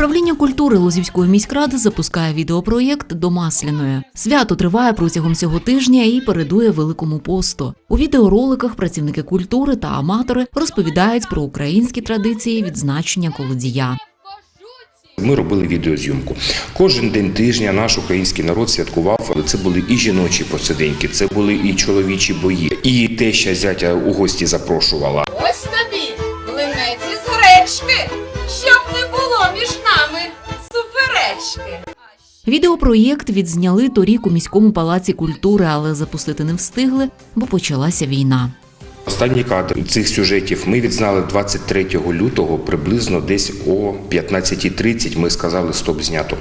Управління культури Лозівської міськради запускає відеопроєкт до Масляної. Свято триває протягом цього тижня і передує Великому посту. У відеороликах працівники культури та аматори розповідають про українські традиції відзначення колодія. Ми робили відеозйомку. Кожен день тижня наш український народ святкував. Це були і жіночі посиденьки, це були і чоловічі бої. І теща зятя у гості запрошувала. Відеопроєкт відзняли торік у міському палаці культури, але запустити не встигли, бо почалася війна. Останній кадр цих сюжетів ми відзнали 23 лютого, приблизно десь о 15.30 Ми сказали стоп знято.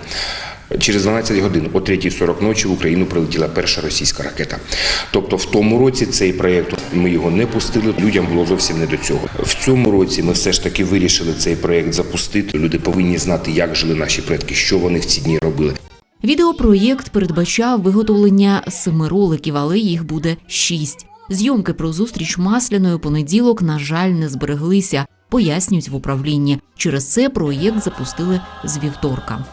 Через 12 годин о 3.40 ночі в Україну прилетіла перша російська ракета. Тобто, в тому році цей проєкт ми його не пустили. Людям було зовсім не до цього. В цьому році ми все ж таки вирішили цей проєкт запустити. Люди повинні знати, як жили наші предки, що вони в ці дні робили. Відеопроєкт передбачав виготовлення семи роликів, але їх буде шість. Зйомки про зустріч масляної понеділок, на жаль, не збереглися, пояснюють в управлінні. Через це проєкт запустили з вівторка.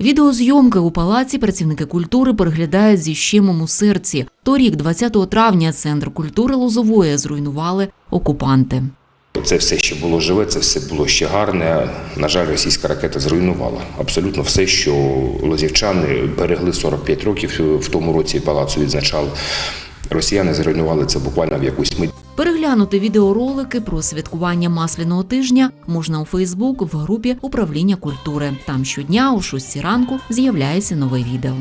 Відеозйомки у палаці працівники культури переглядають зі щемом у серці. Торік, 20 травня, центр культури Лозової зруйнували окупанти. Це все ще було живе, це все було ще гарне. На жаль, російська ракета зруйнувала абсолютно все, що лозівчани берегли 45 років. В тому році палацу відзначали. Росіяни зруйнували це буквально в якусь мить. Переглянути відеоролики про святкування масляного тижня можна у Фейсбук в групі управління культури. Там щодня о 6 ранку з'являється нове відео.